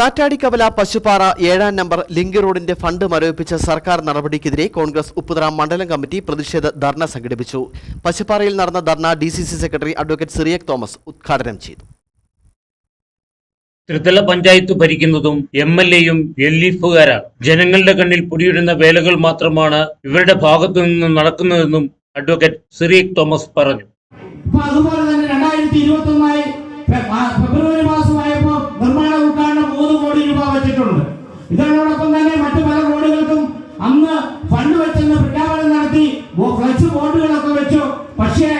കാറ്റാടിക്കവല പശുപാറ ഏഴാം number link റോഡിന്റെ fund മരവിപ്പിച്ച സർക്കാർ നടപടിക്കെതിരെ കോൺഗ്രസ് ഉപ്പുതറ മണ്ഡലം കമ്മിറ്റി പ്രതിഷേധ ധർണ സംഘടിപ്പിച്ചു. പശുപാറയിൽ നടന്ന ധർണ D C C secretary advocate Cyriac Thomas ഉദ്ഘാടനം ചെയ്തു. ത്രിതല പഞ്ചായത്ത് ഭരിക്കുന്നതും എം എൽ എയും എൽ ഇഫുകാരാണ് ജനങ്ങളുടെ കണ്ണിൽ പൊടിയിടുന്ന വേലകൾ മാത്രമാണ് ഇവരുടെ ഭാഗത്തു നിന്ന് നടക്കുന്നതെന്നും അഡ്വക്കേറ്റ് സിറിയക് തോമസ് പറഞ്ഞു. അതുപോലെ തന്നെ വെച്ചിട്ടുണ്ട്. ഇതിനോടൊപ്പം തന്നെ മറ്റു പല റോഡുകൾക്കും അന്ന് ഫണ്ട് വെച്ചെന്ന് പ്രഖ്യാപനം നടത്തി ഫ്ലക്സ് ബോർഡുകളൊക്കെ വെച്ചു. പക്ഷേ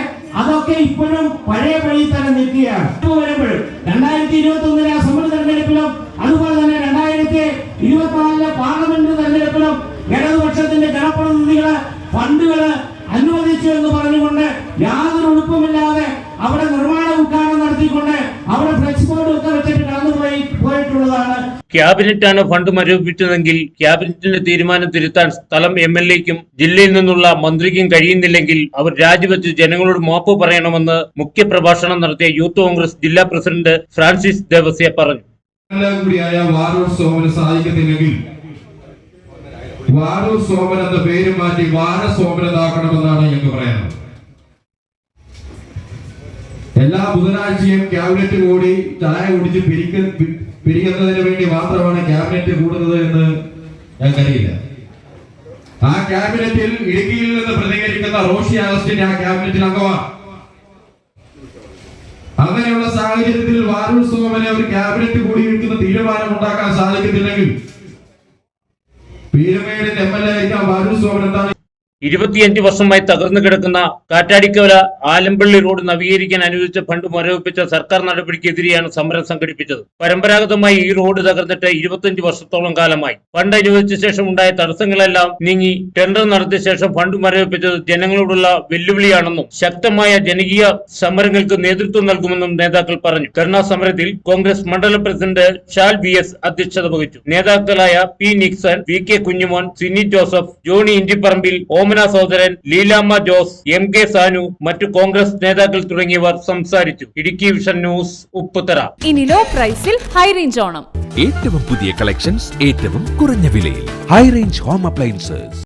അതൊക്കെ ഇപ്പോഴും പഴയ വഴി തന്നെ നിൽക്കുകയാണ്. ഇപ്പൊ വരുമ്പോഴും രണ്ടായിരത്തി ഇരുപത്തി ഒന്നിലെ അസംബ്ലി തെരഞ്ഞെടുപ്പിലും അതുപോലെ തന്നെ രണ്ടായിരത്തി ഇരുപത്തിനാലിലെ പാർലമെന്റ് തെരഞ്ഞെടുപ്പിലും ഇടതുപക്ഷത്തിന്റെ ജനപ്രതിനിധികൾ ഫണ്ടുകൾ അനുവദിച്ചു എന്ന് പറഞ്ഞുകൊണ്ട് യാതൊരു ഉടുപ്പുമില്ലാതെ അവിടെ നിർമ്മാണ ഉദ്ഘാടനം നടത്തിക്കൊണ്ട് അവിടെ ക്യാബിനറ്റാണ് ഫണ്ട് മരവിപ്പിച്ചതെങ്കിൽ ക്യാബിനറ്റിന്റെ തീരുമാനം തിരുത്താൻ സ്ഥലം എം എൽ എക്കും ജില്ലയിൽ നിന്നുള്ള മന്ത്രിക്കും കഴിയുന്നില്ലെങ്കിൽ അവർ രാജിവെച്ച് ജനങ്ങളോട് മാപ്പ് പറയണമെന്ന് മുഖ്യപ്രഭാഷണം നടത്തിയ യൂത്ത് കോൺഗ്രസ് ജില്ലാ പ്രസിഡന്റ് ഫ്രാൻസിസ് ദേവസ്യ പറഞ്ഞു. വാരൂർ വാരൂർ സോമൻ എന്ന മാറ്റി വാര പറയുന്നത്. എല്ലാ ബുധനാഴ്ചയും ക്യാബിനറ്റ് കൂടി ചായ കുടിച്ച് പിരിക്ക പി- പിരിക്കുന്നതിന് വേണ്ടി മാത്രമാണ് ക്യാബിനറ്റ് കൂടുന്നത് എന്ന് ഞങ്ങൾക്കറിയില്ല ആ ക്യാബിനറ്റിൽ ഇടുക്കിയിൽ നിന്ന് പ്രതികരിക്കുന്ന റോഷി അഗസ്റ്റിന്റെ ആ ക്യാബിനറ്റിൽ അംഗമാണ് അങ്ങനെയുള്ള സാഹചര്യത്തിൽ വാരൂർ സോമനെ ഒരു ക്യാബിനറ്റ് കൂടി എടുക്കുന്ന തീരുമാനം ഉണ്ടാക്കാൻ സാധിക്കത്തില്ലെങ്കിൽ പീരമേടിന്റെ എം എൽ എ ആയിരിക്കാം വാരൂർ സോമൻ എന്താണ് ഇരുപത്തിയഞ്ച് വർഷമായി തകർന്നു കിടക്കുന്ന കാറ്റാടിക്കവല ആലമ്പള്ളി റോഡ് നവീകരിക്കാൻ അനുവദിച്ച ഫണ്ട് മരവിപ്പിച്ച സർക്കാർ നടപടിക്കെതിരെയാണ് സമരം സംഘടിപ്പിച്ചത്. പരമ്പരാഗതമായി ഈ റോഡ് തകർന്നിട്ട് ഇരുപത്തിയഞ്ച് വർഷത്തോളം കാലമായി. ഫണ്ട് അനുവദിച്ച ശേഷം ഉണ്ടായ തടസ്സങ്ങളെല്ലാം നീങ്ങി ടെൻഡർ നടത്തിയ ശേഷം ഫണ്ട് മരവിപ്പിച്ചത് ജനങ്ങളോടുള്ള വെല്ലുവിളിയാണെന്നും ശക്തമായ ജനകീയ സമരങ്ങൾക്ക് നേതൃത്വം നൽകുമെന്നും നേതാക്കൾ പറഞ്ഞു. ധർണാ സമരത്തിൽ കോൺഗ്രസ് മണ്ഡല പ്രസിഡന്റ് ഷാൽ ബി എസ് അധ്യക്ഷത വഹിച്ചു. നേതാക്കളായ P Nixon V K Kunjumon Sini Joseph Johny Inchiparambil Omana Sodaran Leelamma Jose M K Sanu മറ്റു കോൺഗ്രസ് നേതാക്കൾ തുടങ്ങിയവർ സംസാരിച്ചു. ഇടുക്കി വിഷൻ ന്യൂസ് ഉപ്പുത്തറ ഇനി ലോ പ്രൈസിൽ ഹൈ റേഞ്ച് ഓണം. ഏറ്റവും പുതിയ കളക്ഷൻസ് ഏറ്റവും കുറഞ്ഞ വിലയിൽ. High range home appliances